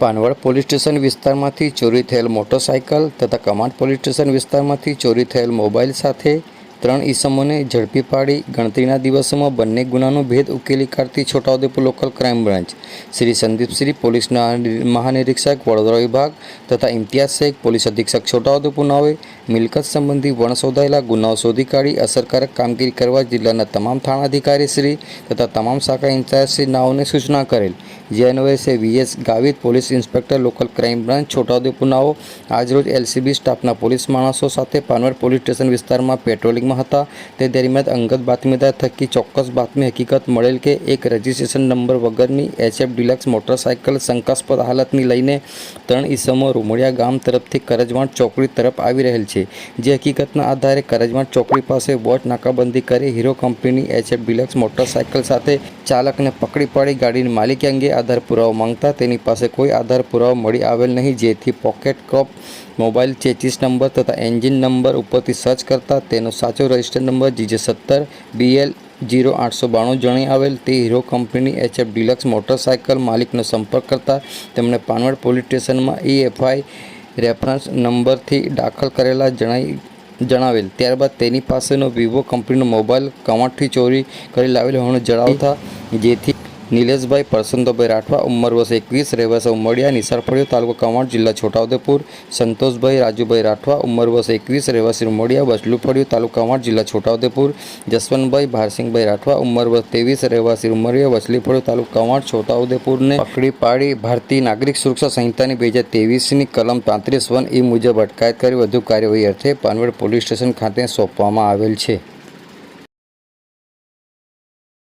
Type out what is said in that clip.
Panvad police station વિસ્તારમાંથી ચોરી થયેલ મોટરસાઇકલ તથા કમાન્ડ પોલીસ સ્ટેશન વિસ્તારમાંથી ચોરી થયેલ મોબાઈલ સાથે ત્રણ ઈસમોને ઝડપી પાડી ગણતરીના દિવસોમાં બંને ગુનાનો ભેદ ઉકેલી કાઢતી Chhotaudepur local crime branch. Shri Sandipshri પોલીસના મહાનિરીક્ષક, વડોદરા વિભાગ તથા ઇમ્તિયાઝ શેખ, પોલીસ અધિક્ષક છોટાઉદેપુર નાવે મિલકત સંબંધી વણ શોધાયેલા ગુનાઓ શોધી કાઢી અસરકારક કામગીરી કરવા જિલ્લાના તમામ થાણા શ્રી તથા તમામ શાખા ઇન્ચાર્જશ્રી નાઓને સૂચના કરેલ. જે છે V S Gavit, police inspector local crime branch છોટાઉદેપુરનાઓ આજરોજ એલસીબી સ્ટાફના પોલીસ માણસો સાથે પાનવડ પોલીસ સ્ટેશન વિસ્તારમાં પેટ્રોલિંગમાં હતા. તે દરમિયાન અંગત બાતમીદાર થકી ચોક્કસ બાતમી હકીકત મળેલ કે એક રજિસ્ટ્રેશન નંબર વગરની એચએફ ડિલક્સ મોટરસાયકલ શંકાસ્પદ હાલતની લઈને ત્રણ ઈસમો રૂમડિયા ગામ તરફથી કરજવાણ ચોકડી તરફ આવી રહેલ છે. જે હકીકતના આધારે કરજવાણ ચોકડી પાસે વોચ નાકાબંધી કરી હીરો કંપનીની એચએફ ડિલક્સ મોટરસાયકલ સાથે ચાલકને પકડી પાડી ગાડીની માલિકી અંગે આધાર પુરાવો માંગતા તેની પાસે કોઈ આધાર પુરાવો મળી આવેલ નહીં, જેથી pocket cop mobile chassis number તથા એન્જિન નંબર ઉપરથી સર્ચ કરતા તેનો સાચો રજિસ્ટર નંબર જીજે સત્તર બીએલ જીરો આઠસો બાણું જણી આવેલ. તે હીરો કંપનીની એચએફ ડિલક્સ મોટરસાયકલ માલિકનો સંપર્ક કરતા તેમણે પાનવડ પોલીસ સ્ટેશનમાં ઈએફઆઈ રેફરન્સ નંબરથી દાખલ કરેલા જણાઈ, જણાવેલ. ત્યારબાદ તેની પાસેનો વિવો કંપનીનો મોબાઈલ કવાંટથી ચોરી કરી લાવેલ હોવાનું જણાવતા, જેથી નિલેશભાઈ પરસંતોભાઈ રાઠવા, ઉંમર વર્ષ એકવીસ, રહેવાસી ઉમડિયા નિસારફળિયો તાલુકો કવાંટ, જિલ્લા છોટાઉદેપુર. સંતોષભાઈ રાજુભાઈ રાઠવા, ઉંમર વર્ષ એકવીસ, રહેવાસી ઉમડિયા વસલુફળિયો તાલુકા કવાંટ, જિલ્લા છોટાઉદેપુર. જસવંતભાઈ ભારસિંહભાઈ રાઠવા, ઉંમર વર્ષ ત્રેવીસ, રહેવાસી ઉમરિયા વસલીફળિયો તાલુકા કવાંટ, છોટાઉદેપુરને. પકડી પાડી ભારતીય નાગરિક સુરક્ષા સંહિતાની બે હજાર તેવીસની કલમ પાંત્રીસ વન એ મુજબ અટકાયત કરી વધુ કાર્યવાહી અર્થે પાનવડ પોલીસ સ્ટેશન ખાતે સોંપવામાં આવેલ છે.